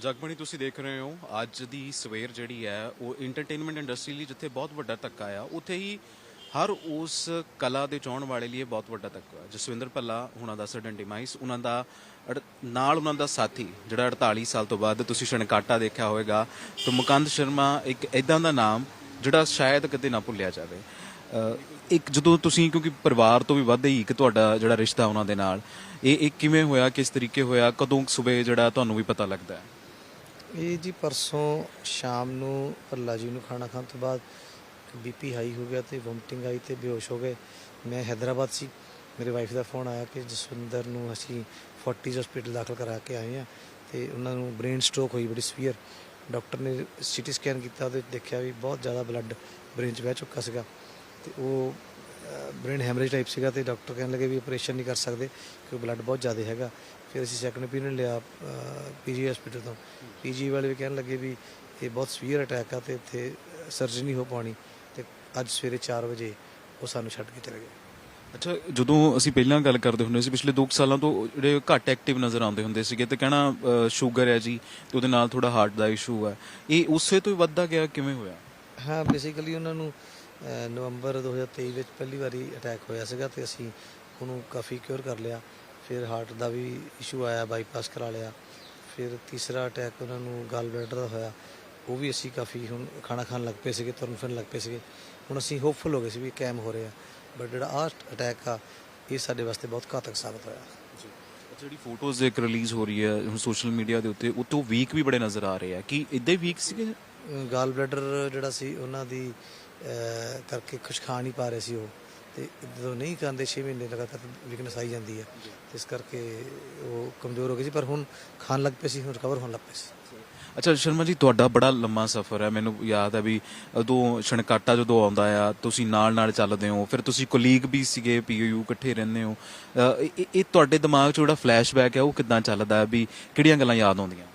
ਜਗਮਣੀ, ਤੁਸੀਂ ਦੇਖ ਰਹੇ ਹੋ, ਅੱਜ ਦੀ ਸਵੇਰ ਜਿਹੜੀ ਹੈ, ਉਹ ਐਂਟਰਟੇਨਮੈਂਟ ਇੰਡਸਟਰੀ ਲਈ ਜਿੱਥੇ ਬਹੁਤ ਵੱਡਾ ਧੱਕਾ ਆ, ਉੱਥੇ ਹੀ ਹਰ ਉਸ ਕਲਾ ਦੇ ਚਾਹਣ ਵਾਲੇ ਲਈ ਇਹ ਬਹੁਤ ਵੱਡਾ ਧੱਕਾ ਜਸਵਿੰਦਰ ਭੱਲਾ, ਉਹਨਾਂ ਦਾ ਸਡਨ ਡਿਮਾਈਸ ਉਹਨਾਂ ਦਾ ਅੜ- ਨਾਲ ਉਹਨਾਂ ਦਾ ਸਾਥੀ, ਜਿਹੜਾ 48 ਸਾਲ ਤੋਂ ਬਾਅਦ ਤੁਸੀਂ ਸ਼ਣਕਾਟਾ ਦੇਖਿਆ ਹੋਵੇਗਾ ਤਾਂ ਮੁਕੰਦ ਸ਼ਰਮਾ ਇੱਕ ਇਦਾਂ ਦਾ ਨਾਮ, ਜਿਹੜਾ ਸ਼ਾਇਦ ਕਦੇ ਨਾ ਭੁੱਲਿਆ ਜਾਵੇ। ਇੱਕ ਜਦੋਂ ਤੁਸੀਂ, ਕਿਉਂਕਿ ਪਰਿਵਾਰ ਤੋਂ ਵੀ ਵੱਧ ਹੀ ਇੱਕ ਤੁਹਾਡਾ ਜਿਹੜਾ ਰਿਸ਼ਤਾ ਉਹਨਾਂ ਦੇ ਨਾਲ, ਇਹ ਇਹ ਕਿਵੇਂ ਹੋਇਆ, ਕਿਸ ਤਰੀਕੇ ਹੋਇਆ, ਕਦੋਂ ਸਵੇਰ ਜਿਹੜਾ ਤੁਹਾਨੂੰ ਵੀ ਪਤਾ ਲੱਗਦਾ ਹੈ? ਇਹ ਜੀ ਪਰਸੋਂ ਸ਼ਾਮ ਨੂੰ ਭੱਲਾ ਜੀ ਨੂੰ ਖਾਣਾ ਖਾਣ ਤੋਂ ਬਾਅਦ ਬੀਪੀ ਹਾਈ ਹੋ ਗਿਆ ਤੇ ਵੋਮਟਿੰਗ ਆਈ ਤੇ ਬੇਹੋਸ਼ ਹੋ ਗਏ। ਮੈਂ ਹੈਦਰਾਬਾਦ ਸੀ। ਮੇਰੇ ਵਾਈਫ ਦਾ ਫੋਨ ਆਇਆ ਕਿ ਜਸਵਿੰਦਰ ਨੂੰ ਅਸੀਂ ਫੋਰਟਿਸ ਹਸਪੀਟਲ ਦਾਖਲ ਕਰਾ ਕੇ ਆਏ ਹਾਂ ਤੇ ਉਹਨਾਂ ਨੂੰ ਬ੍ਰੇਨ ਸਟ੍ਰੋਕ ਹੋਈ ਬੜੀ ਸਵੀਅਰ ਡਾਕਟਰ ਨੇ ਸੀਟੀ ਸਕੈਨ ਕੀਤਾ ਉਹਦੇ 'ਚ ਦੇਖਿਆ ਵੀ ਬਹੁਤ ਜ਼ਿਆਦਾ ਬਲੱਡ ਬ੍ਰੇਨ 'ਚ ਵਹਿ ਚੁੱਕਾ ਸੀਗਾ ਤੇ ਉਹ ਬ੍ਰੇਨ ਹੈਮਰੇਜ ਟਾਈਪ ਸੀਗਾ ਤੇ ਡਾਕਟਰ ਕਹਿਣ ਲੱਗੇ ਵੀ ਆਪਰੇਸ਼ਨ ਨਹੀਂ ਕਰ ਸਕਦੇ ਕਿਉਂਕਿ ਬਲੱਡ ਬਹੁਤ ਜ਼ਿਆਦਾ ਹੈਗਾ। ਫਿਰ ਅਸੀਂ ਸੈਕੰਡ ਓਪੀਨੀਅਨ ਲਿਆ ਪੀਜੀ ਹਸਪੀਟਲ ਤੋਂ। ਪੀਜੀ ਵਾਲੇ ਵੀ ਕਹਿਣ ਲੱਗੇ ਵੀ ਇਹ ਬਹੁਤ ਸਵੀਅਰ ਅਟੈਕ ਆ ਤੇ ਇੱਥੇ ਸਰਜਰੀ ਨਹੀਂ ਹੋ ਪਾਣੀ ਤੇ ਅੱਜ ਸਵੇਰੇ 4 ਵਜੇ ਉਹ ਸਾਨੂੰ ਛੱਡ ਕੇ ਚਲੇ ਗਏ। ਅੱਛਾ ਜਦੋਂ ਅਸੀਂ ਪਹਿਲਾਂ ਗੱਲ ਕਰਦੇ ਹੁੰਦੇ ਸੀ ਪਿਛਲੇ 2 ਸਾਲਾਂ ਤੋਂ ਜਿਹੜੇ ਘੱਟ ਐਕਟਿਵ ਨਜ਼ਰ ਆਉਂਦੇ ਹੁੰਦੇ ਸੀਗੇ ਤੇ ਕਹਿਣਾ ਸ਼ੂਗਰ ਹੈ ਜੀ ਤੇ ਉਹਦੇ ਨਾਲ ਥੋੜਾ ਹਾਰਟ ਦਾ ਇਸ਼ੂ ਹੈ। ਇਹ ਉਸੇ ਤੋਂ ਹੀ ਵੱਧਦਾ ਗਿਆ ਕਿਵੇਂ ਹੋਇਆ? ਹਾਂ ਬੇਸਿਕਲੀ ਉਹਨਾਂ ਨੂੰ ਨਵੰਬਰ 2023 ਵਿੱਚ ਪਹਿਲੀ ਵਾਰੀ ਅਟੈਕ ਹੋਇਆ ਸੀਗਾ ਤੇ ਅਸੀਂ ਉਹਨੂੰ ਕਾਫੀ ਕਿਉਰ ਕਰ ਲਿਆ। ਫਿਰ ਹਾਰਟ ਦਾ ਵੀ ਇਸ਼ੂ ਆਇਆ ਬਾਈਪਾਸ ਕਰਾ ਲਿਆ। ਫਿਰ ਤੀਸਰਾ ਅਟੈਕ ਉਹਨਾਂ ਨੂੰ ਗਾਲ ਬਲੈਡਰ ਦਾ ਹੋਇਆ। ਉਹ ਵੀ ਅਸੀਂ ਕਾਫੀ ਹੁਣ ਖਾਣਾ ਖਾਣ ਲੱਗ ਪਏ ਸੀਗੇ ਤੁਰਨ ਫਿਰਨ ਲੱਗ ਪਏ ਸੀਗੇ। ਹੁਣ ਅਸੀਂ ਹੋਪਫੁਲ ਹੋ ਗਏ ਸੀ ਵੀ ਕੈਮ ਹੋ ਰਿਹਾ। ਬਟ ਜਿਹੜਾ ਆਹ ਅਟੈਕ ਆ ਇਹ ਸਾਡੇ ਵਾਸਤੇ ਬਹੁਤ ਘਾਤਕ ਸਾਬਤ ਹੋਇਆ। ਜਿਹੜੀ ਫੋਟੋਜ਼ ਇੱਕ ਰਿਲੀਜ਼ ਹੋ ਰਹੀ ਹੈ ਹੁਣ ਸੋਸ਼ਲ ਮੀਡੀਆ ਦੇ ਉੱਤੇ ਉਹ ਤੋਂ ਵੀਕ ਵੀ ਬੜੇ ਨਜ਼ਰ ਆ ਰਹੇ ਆ। ਕਿ ਇਦਾਂ ਹੀ ਵੀਕ ਸੀਗੇ? ਗਾਲ ਬਲੈਡਰ ਜਿਹੜਾ ਸੀ ਉਹਨਾਂ ਦੀ ਕਰਕੇ ਕੁਛ ਖਾ ਨਹੀਂ ਪਾ ਰਹੇ ਸੀ ਉਹ। ਤੇ ਜਦੋਂ ਨਹੀਂ ਖਾਂਦੇ 6 ਮਹੀਨੇ ਲਗਾਤਾਰ ਵੀਕਨੈਸ ਆਈ ਜਾਂਦੀ ਹੈ। ਇਸ ਕਰਕੇ ਉਹ ਕਮਜ਼ੋਰ ਹੋ ਗਏ ਸੀ ਪਰ ਹੁਣ ਖਾਣ ਲੱਗ ਪਏ ਸੀ ਹੁਣ ਰਿਕਵਰ ਹੋਣ ਲੱਗ ਪਏ ਸੀ। ਅੱਛਾ ਸ਼ਰਮਾ ਜੀ ਤੁਹਾਡਾ ਬੜਾ ਲੰਮਾ ਸਫ਼ਰ ਹੈ। ਮੈਨੂੰ ਯਾਦ ਹੈ ਵੀ ਉਦੋਂ ਛਣਕਾਟਾ ਜਦੋਂ ਆਉਂਦਾ ਆ ਤੁਸੀਂ ਨਾਲ ਨਾਲ ਚੱਲਦੇ ਹੋ। ਫਿਰ ਤੁਸੀਂ ਕੋਲੀਗ ਵੀ ਸੀਗੇ ਪੀਯੂ ਇਕੱਠੇ ਰਹਿੰਦੇ ਹੋ। ਇਹ- ਤੁਹਾਡੇ ਦਿਮਾਗ 'ਚ ਜਿਹੜਾ ਫਲੈਸ਼ਬੈਕ ਹੈ ਉਹ ਕਿੱਦਾਂ ਚੱਲਦਾ ਹੈ ਵੀ ਕਿਹੜੀਆਂ ਗੱਲਾਂ ਯਾਦ ਆਉਂਦੀਆਂ?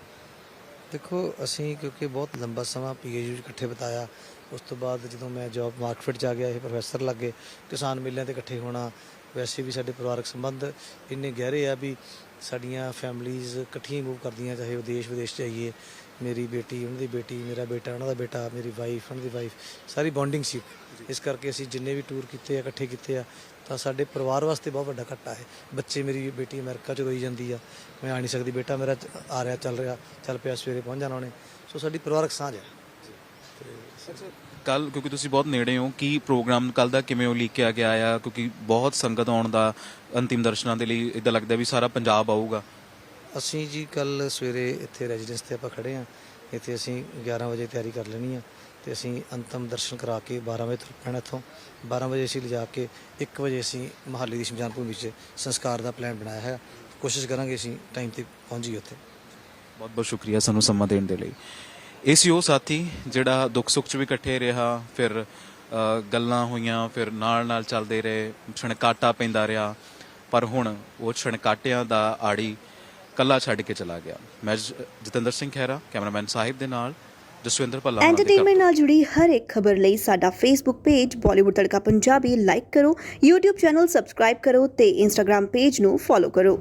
ਦੇਖੋ ਅਸੀਂ ਕਿਉਂਕਿ ਬਹੁਤ ਲੰਬਾ ਸਮਾਂ ਪੀਏਯੂ ਇਕੱਠੇ ਬਿਤਾਇਆ। ਉਸ ਤੋਂ ਬਾਅਦ ਜਦੋਂ ਮੈਂ ਜੌਬ ਮਾਰਕੀਟ ਚ ਆ ਗਿਆ ਇਹ ਪ੍ਰੋਫੈਸਰ ਲੱਗੇ ਕਿਸਾਨ ਮੇਲਿਆਂ ਤੇ ਇਕੱਠੇ ਹੋਣਾ ਵੈਸੇ ਵੀ ਸਾਡੇ ਪਰਿਵਾਰਕ ਸੰਬੰਧ ਇੰਨੇ ਗਹਿਰੇ ਆ ਵੀ ਸਾਡੀਆਂ ਫੈਮਲੀਆਂ ਇਕੱਠੀਆਂ ਮੂਵ ਕਰਦੀਆਂ ਚਾਹੇ ਉਹ ਦੇਸ਼ ਵਿਦੇਸ਼ ਚ ਜਾਈਏ ਮੇਰੀ ਬੇਟੀ ਉਹਨਾਂ ਦੀ ਬੇਟੀ ਮੇਰਾ ਬੇਟਾ ਉਹਨਾਂ ਦਾ ਬੇਟਾ ਮੇਰੀ ਵਾਈਫ ਉਹਨਾਂ ਦੀ ਵਾਈਫ ਸਾਰੀ ਬੌਂਡਿੰਗ ਸੀ। ਇਸ ਕਰਕੇ ਅਸੀਂ ਜਿੰਨੇ ਵੀ ਟੂਰ ਕੀਤੇ ਆ ਇਕੱਠੇ ਕੀਤੇ ਆ ਤਾਂ ਸਾਡੇ ਪਰਿਵਾਰ ਵਾਸਤੇ ਬਹੁਤ ਵੱਡਾ ਘਟਾ ਹੈ। ਬੱਚੇ ਮੇਰੀ ਬੇਟੀ ਅਮਰੀਕਾ ਚ ਰੋਈ ਜਾਂਦੀ ਆ ਮੈਂ ਆ ਨਹੀਂ ਸਕਦੀ ਬੇਟਾ ਮੇਰਾ ਆ ਰਿਹਾ ਚੱਲ ਰਿਹਾ ਚੱਲ ਪਿਆ ਸਵੇਰੇ ਪਹੁੰਚ ਜਾਣਾ ਉਹਨੇ। ਸੋ ਸਾਡੀ ਪਰਿਵਾਰਕ ਸਾਂਝ ਹੈ। ਕੱਲ ਕਿਉਂਕਿ ਤੁਸੀਂ ਬਹੁਤ ਨੇੜੇ ਹੋ ਕੀ ਪ੍ਰੋਗਰਾਮ ਕੱਲ ਦਾ ਕਿਵੇਂ ਉਹ ਲਿਖਿਆ ਗਿਆ ਆ? ਕਿਉਂਕਿ ਬਹੁਤ ਸੰਗਤ ਆਉਣ ਦਾ ਅੰਤਿਮ ਦਰਸ਼ਨਾਂ ਦੇ ਲਈ ਇਦਾਂ ਲੱਗਦਾ ਵੀ ਸਾਰਾ ਪੰਜਾਬ ਆਊਗਾ। ਅਸੀਂ ਜੀ ਕੱਲ ਸਵੇਰੇ ਇੱਥੇ ਰੈਜ਼ੀਡੈਂਸ ਤੇ ਆਪਾਂ ਖੜੇ ਆ ਇੱਥੇ ਅਸੀਂ 11 ਵਜੇ ਤਿਆਰੀ ਕਰ ਲੈਣੀ ਆ ਤੇ ਅਸੀਂ ਅੰਤਮ ਦਰਸ਼ਨ ਕਰਾ ਕੇ 12 ਵਜੇ ਤੁਰ ਪੈਣਾ ਇੱਥੋਂ। 12 ਵਜੇ ਅਸੀਂ ਲਿਜਾ ਕੇ 1 ਵਜੇ ਅਸੀਂ ਮਹਾਲੀ ਦੀ ਸ਼ਮਸ਼ਾਨ ਭੂਮੀ 'ਚ ਸੰਸਕਾਰ ਦਾ ਪਲਾਨ ਬਣਾਇਆ ਹੈ ਕੋਸ਼ਿਸ਼ ਕਰਾਂਗੇ ਅਸੀਂ ਟਾਈਮ ਤੇ ਪਹੁੰਚੀਏ ਉੱਥੇ। ਬਹੁਤ ਬਹੁਤ ਸ਼ੁਕਰੀਆ ਸਾਨੂੰ ਸਮਾਂ ਦੇਣ ਦੇ ਲਈ। ਇਹ ਸੀ ਉਹ ਸਾਥੀ ਜਿਹੜਾ ਦੁੱਖ ਸੁੱਖ 'ਚ ਵੀ ਇਕੱਠੇ ਰਿਹਾ ਫਿਰ ਗੱਲਾਂ ਹੋਈਆਂ ਫਿਰ ਨਾਲ ਨਾਲ ਚੱਲਦੇ ਰਹੇ ਛਣਕਾਟਾ ਪੈਂਦਾ ਰਿਹਾ ਪਰ ਹੁਣ ਉਹ ਛਣਕਾਟਿਆਂ ਦਾ ਆੜੀ ਕੱਲਾ ਛੱਡ ਕੇ ਚਲਾ ਗਿਆ। ਮੈਂ ਜਤਿੰਦਰ ਸਿੰਘ ਖਹਿਰਾ ਕੈਮਰਾਮੈਨ ਸਾਹਿਬ ਦੇ ਨਾਲ ਜਸਵਿੰਦਰ ਭੱਲਾ ਐਂਟਰਟੇਨਮੈਂਟ ਨਾਲ ਜੁੜੀ ਹਰ ਇੱਕ ਖਬਰ ਲਈ ਸਾਡਾ Facebook page Bollywood Tadka Punjabi like ਕਰੋ YouTube ਚੈਨਲ ਸਬਸਕ੍ਰਾਈਬ ਕਰੋ ਤੇ Instagram ਪੇਜ ਨੂੰ ਫੋਲੋ ਕਰੋ।